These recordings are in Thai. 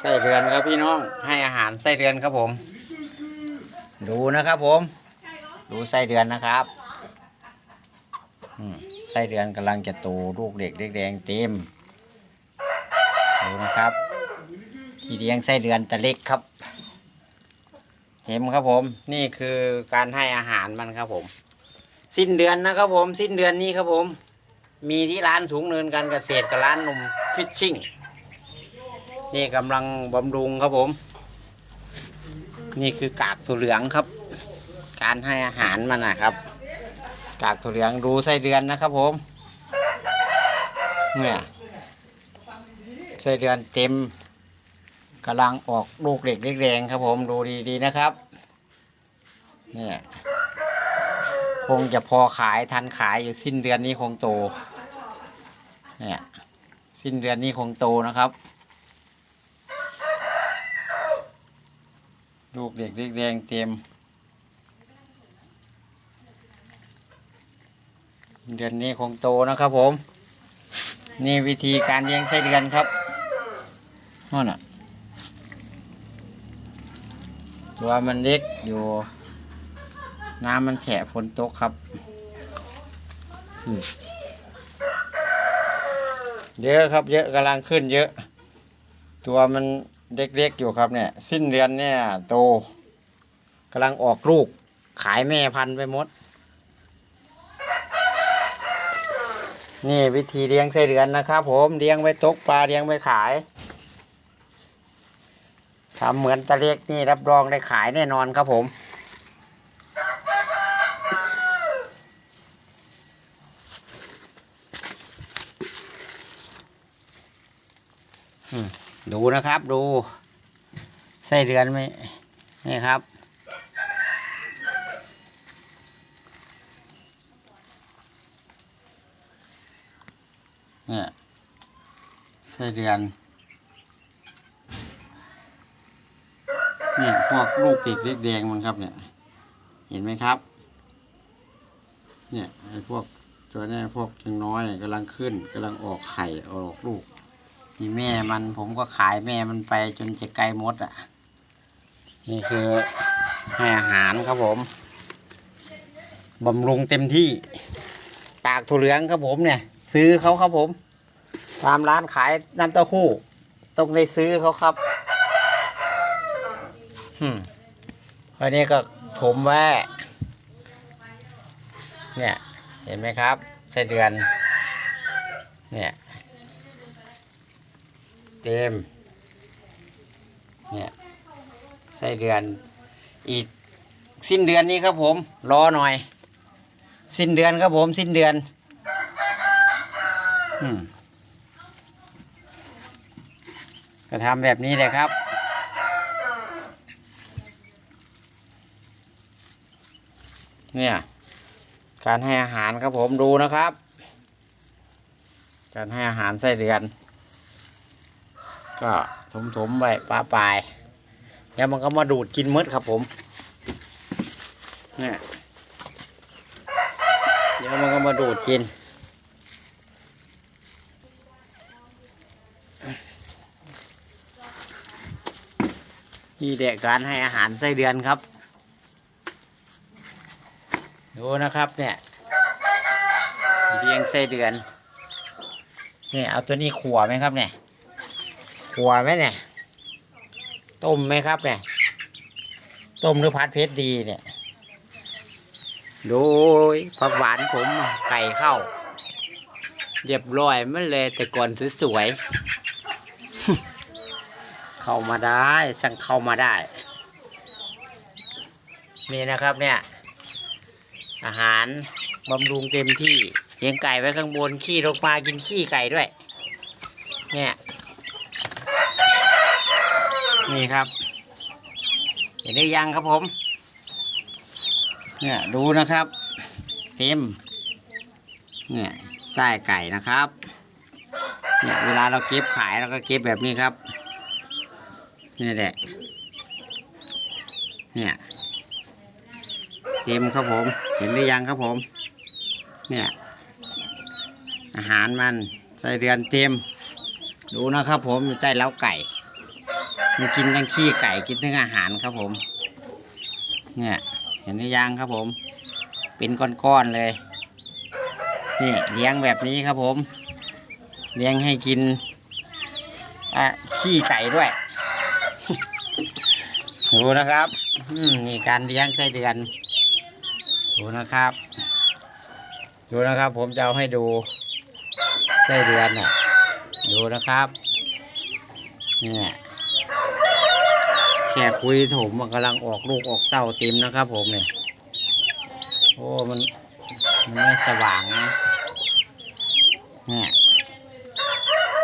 ไส้เดือนครับพี่น้องให้อาหารไส้เดือนครับผม ดูนะครับผม ดูไส้เดือนนะครับไส้เดือนกำลังจะโตลูกเด็กเล็กแดงเต็มดูนะครับที่เลี้ยงไส้เดือนแต่เล็กครับ เห็นครับผม นี่คือการให้อาหารมันครับผม สิ้นเดือนนะครับผม สิ้นเดือนนี้ครับผม มีที่ร้านสูงเนินการเกษตรกับร้านนมฟิชชิ่ง นี่กำลังบำรุงครับผม นี่คือกากถั่วเหลืองครับ การให้อาหารมันนะครับ กากถั่วเหลืองดูไส้เดือนนะครับผมเนี่ยไส้เดือนเต็มกำลังออกลูกเด็กเล็กแดงครับผมดูดีๆนะครับเนี่ยคงจะพอขายทันขายอยู่สิ้นเดือนนี้คงโตเนี่ยสิ้นเดือนนี้คงโตนะครับ ลูกเด็กเล็กแดงเต็ม เดือนนี้คงโตนะครับผม นี่วิธีการเลี้ยงไส้เดือนครับนั่นน่ะ ตัวมันเล็กอยู่ น้ำมันแฉะฝนตกครับ เยอะครับเยอะกำลังขึ้นเยอะ ตัวมัน เล็กๆอยู่ครับเนี่ย สิ้นเดือนเนี่ย โตกำลังออกลูกขายแม่พันธุ์ไปหมด นี่วิธีเลี้ยงไส้เดือนนะครับผมเลี้ยงไว้ตกปลาเลี้ยงไว้ขายทำเหมือนตะเล็กนี่รับรองได้ขายแน่นอนครับผม ดูนะครับดูไส้เดือนไหมนี่ครับ เนี่ยไส้เดือนนี่พวกลูกปีกเล็กแดงมันครับเนี่ย เห็นไหมครับ เนี่ยไอ้พวกตัวนี้พวกยังน้อยกำลังขึ้นกำลังออกไข่ออกลูก นี่แม่มันผมก็ขายแม่มันไปจนจะไกลมดอะ นี่คือให้อาหารครับผมบำรุงเต็มที่ปากถั่วเหลืองครับผมเนี่ย ซื้อเขาครับผมตามร้านขายน้ำเต้าหู้ต้องได้ซื้อเขาครับอืมอันนี้ก็ถมไว้เนี่ย เห็นไหมครับไส้เดือน เนี่ย เต็ม เนี่ยไส้เดือนอีกสิ้นเดือนนี้ครับผม รอหน่อย สิ้นเดือนครับผม สิ้นเดือนอืมก็ทำแบบนี้เลยครับ เนี่ย การให้อาหารครับผมดูนะครับ การให้อาหารไส้เดือน ก็ถมๆไปปลาปลายแล้วมันก็มาดูดกินมืดครับผมเนี่ยเดี๋ยวมันก็มาดูดกินนี่เด็กการให้อาหารไส้เดือนครับ ดูนะครับเนี่ยเลี้ยงไส้เดือนเนี่ยเอาตัวนี้ขัวไหมครับเนี่ย ขัวไหมเนี่ย ต้มไหมครับเนี่ย ต้มหรือพัดเพชรดีเนี่ยดูผักหวานผมไก่เข้า เรียบร้อยมันเลยแต่ก่อนสวยๆ เข้ามาได้ สั่งเข้ามาได้ นี่นะครับเนี่ย อาหารบำรุงเต็มที่เลี้ยงไก่ไว้ข้างบน ขี้ลงมากินขี้ไก่ด้วย เนี่ย นี่ครับ เห็นหรือยังครับผม เนี่ยดูนะครับ เต็ม เนี่ยใต้ไก่นะครับ เนี่ยเวลาเราเก็บขายเราก็เก็บแบบนี้ครับ นี่แหละ เนี่ยเต็มครับผม เห็นหรือยังครับผม เนี่ย อาหารมันไส้เดือนเต็ม ดูนะครับผมอยู่ใต้เล้าไก่ มันกินทั้งขี้ไก่กินทั้งอาหารครับผม เนี่ย เห็นหรือยังครับผม เป็นก้อนๆเลย นี่เลี้ยงแบบนี้ครับผม เลี้ยงให้กินอะขี้ไก่ด้วย ดูนะครับนี่การเลี้ยงไส้เดือน ดูนะครับ ดูนะครับ ผมจะเอาให้ดูไส้เดือนน่ะ ดูนะครับ เนี่ย แค่คุยถมมันกำลังออกลูกออกเต้าเต็มนะครับ ผมเนี่ยโอ้มันมันไม่สว่างนะเนี่ย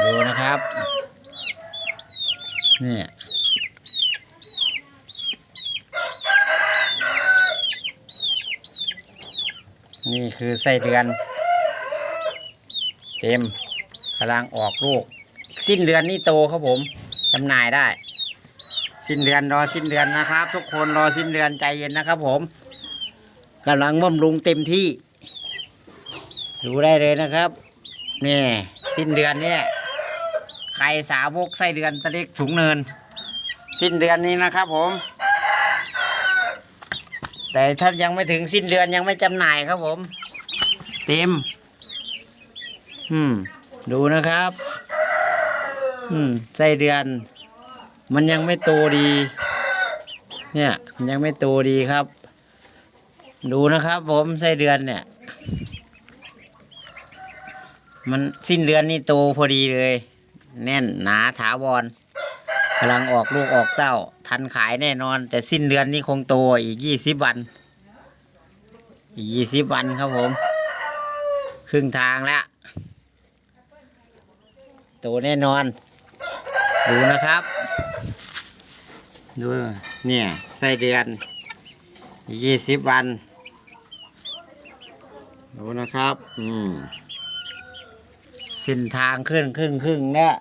ดูนะครับเนี่ยนี่คือไส้เดือน เต็มกำลังออกลูก สิ้นเดือนนี่โตครับผมจำหน่ายได้ สิ้นเดือนรอสิ้นเดือนนะครับ ทุกคนรอสิ้นเดือนใจเย็นนะครับ ผมกำลังบำรุงเต็มที่ดูได้เลยนะครับนี่สิ้นเดือนเนี่ยใครสาวกไส้เดือนตะเล็กถุงเนิน สิ้นเดือนนี้นะครับ ผม แต่ถ้ายังไม่ถึงสิ้นเดือนยังไม่จำหน่ายครับผม เต็ม อืม ดูนะครับ อืมไส้เดือน มันยังไม่โตดี เนี่ย มันยังไม่โตดีครับ ดูนะครับ ผมไส้เดือนเนี่ย มันสิ้นเดือนนี่โตพอดีเลย แน่นหนาถาวรกำลังออกลูกออกเต้า ทันขายแน่นอน แต่สิ้นเดือนนี่คงโตอีกยี่สิบวัน อีกยี่สิบวันครับผม ครึ่งทางแล้ว โตแน่นอน ดูนะครับ ดูเนี่ยไส้เดือนยี่สิบวัน ดูนะครับ อืมเส้นทางขึ้นครึ่งครึ่งเนี่ย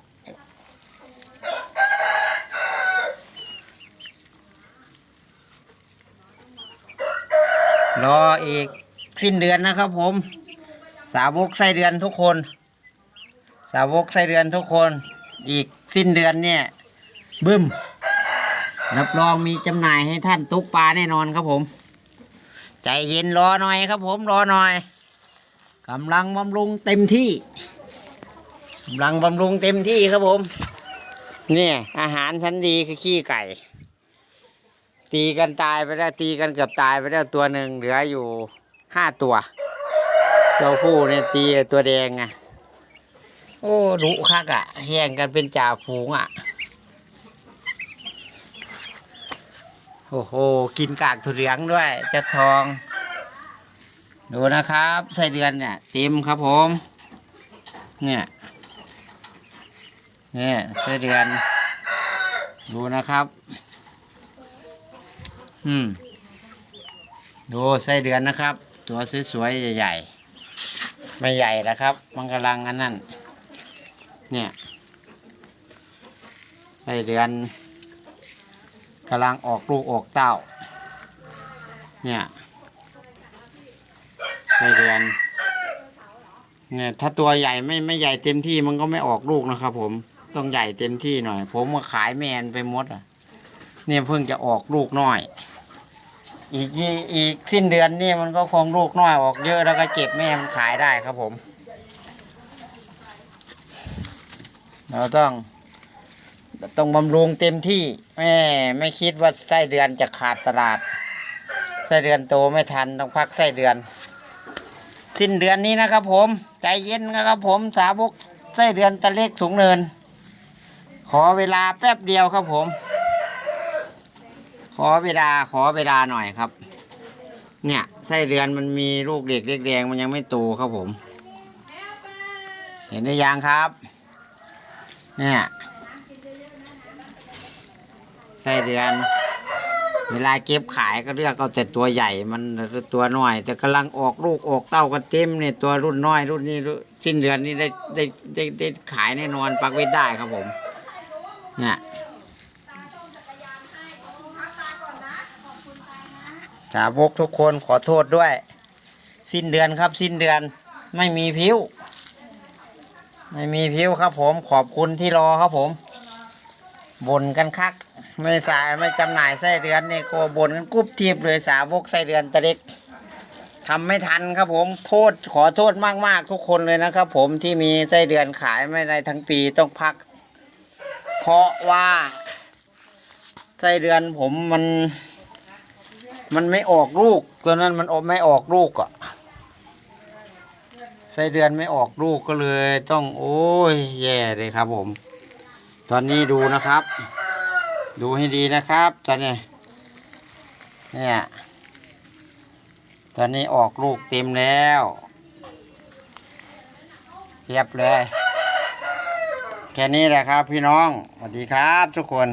รออีกสิ้นเดือนนะครับผม สาวกไส้เดือนทุกคน สาวกไส้เดือนทุกคน อีกสิ้นเดือนเนี่ยบึ้ม รับรองมีจำหน่ายให้ท่านตุกปลาแน่นอนครับผม ใจเย็นรอหน่อยครับผมรอหน่อยกำลังบำรุงเต็มที่กำลังบำรุงเต็มที่ครับผม เนี่ย อาหารชั้นดีคือขี้ไก่ ตีกันตายไปแล้วตีกันเกือบตายไปแล้วตัวหนึ่งเหลืออยู่ห้าตัวตัวผู้เนี่ยตีตัวแดงอะโอ้ดุคักอะแย่งกันเป็นจ่าฝูงอะ โอ้โห กินกากถั่วเหลืองด้วยเจะทอง ดูนะครับไส้เดือนเนี่ยเต็มครับผม เนี่ย เนี่ยไส้เดือน ดูนะครับ อืม ดูไส้เดือนนะครับ ตัวสวยๆใหญ่ๆ ไม่ใหญ่นะครับ มันกำลังอันนั้น เนี่ยไส้เดือน กำลังออกลูกออกเต้า เนี่ยไส้เดือนเนี่ยถ้าตัวใหญ่ไม่ไม่ใหญ่เต็มที่มันก็ไม่ออกลูกนะครับ ผมต้องใหญ่เต็มที่หน่อย ผมมาขายแมนไปมดอะ เนี่ยเพิ่งจะออกลูกน้อย อีกอีกสิ้นเดือนนี่มันก็คงลูกน้อยออกเยอะแล้วก็เก็บแม่มันขายได้ครับผม เราต้อง ต้องบำรุงเต็มที่แม่ไม่คิดว่าไส้เดือนจะขาดตลาด ไส้เดือนโตไม่ทันต้องพักไส้เดือน สิ้นเดือนนี้นะครับผม ใจเย็นนะครับผมสาวกไส้เดือนตะเล็กสูงเนิน ขอเวลาแป๊บเดียวครับผม ขอเวลาขอเวลาหน่อยครับ เนี่ยไส้เดือนมันมีลูกเด็กเล็กแดงมันยังไม่โตครับผม เห็นหรือยังครับ เนี่ย ไส้เดือน เวลาเก็บขายก็เลือกเอาแต่ตัวใหญ่มันตัวน้อย แต่กำลังออกลูกออกเต้ากันเต็มเนี่ยตัวรุ่นน้อย รุ่นนี้สิ้นเดือนนี้ได้ได้ได้ได้ขายแน่นอนปักเวทได้ครับผมเนี่ยสาวกทุกคนขอโทษด้วย สิ้นเดือนครับ สิ้นเดือนไม่มีพิ้ว ไม่มีพิ้วครับผมขอบคุณที่รอครับผมบ่นกันคัก ไม่สายไม่จำหน่ายไส้เดือนนี่ก็บ่นกันกุบทีบเลยสาวกไส้เดือนตะเล็กทำไม่ทันครับผมโทษขอโทษมากๆทุกคนเลยนะครับ ผมที่มีไส้เดือนขายไม่ได้ทั้งปีต้องพัก เพราะว่าไส้เดือนผมมัน มันไม่ออกลูกตัวนั้นมันออกไม่ออกลูกอะไส้เดือนไม่ออกลูกก็เลย ต้องโอ้ยแย่เลยครับผม ตอนนี้ดูนะครับ ดูให้ดีนะครับ ตอนนี้ เนี่ย ตอนนี้ออกลูกเต็มแล้วเรียบเลย แค่นี้แหละครับพี่น้อง สวัสดีครับทุกคน